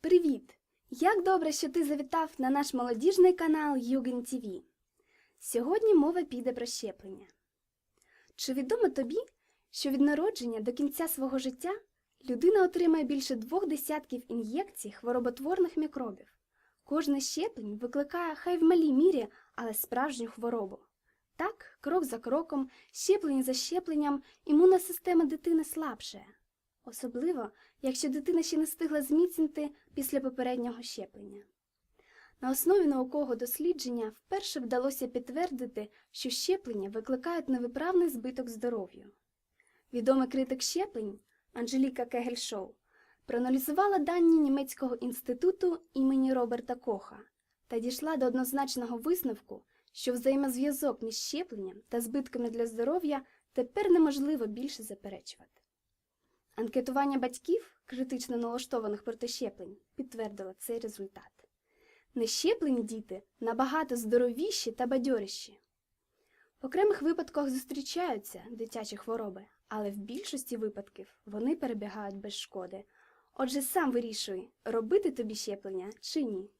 Привіт! Як добре, що ти завітав на наш молодіжний канал Юген ТВ. Сьогодні мова піде про щеплення. Чи відомо тобі, що від народження до кінця свого життя людина отримає більше двох десятків ін'єкцій хвороботворних мікробів? Кожне щеплення викликає хай в малій мірі, але справжню хворобу. Так, крок за кроком, щеплення за щепленням, імунна система дитини слабшає. Особливо, якщо дитина ще не встигла зміцнити після попереднього щеплення. На основі наукового дослідження вперше вдалося підтвердити, що щеплення викликають невиправний збиток здоров'ю. Відомий критик щеплень Анжеліка Кегельшоу проаналізувала дані німецького інституту імені Роберта Коха та дійшла до однозначного висновку, що взаємозв'язок між щепленням та збитками для здоров'я тепер неможливо більше заперечувати. Анкетування батьків, критично налаштованих проти щеплень, підтвердило цей результат. Нещеплені діти набагато здоровіші та бадьоріші. В окремих випадках зустрічаються дитячі хвороби, але в більшості випадків вони перебігають без шкоди. Отже, сам вирішуй, робити тобі щеплення чи ні.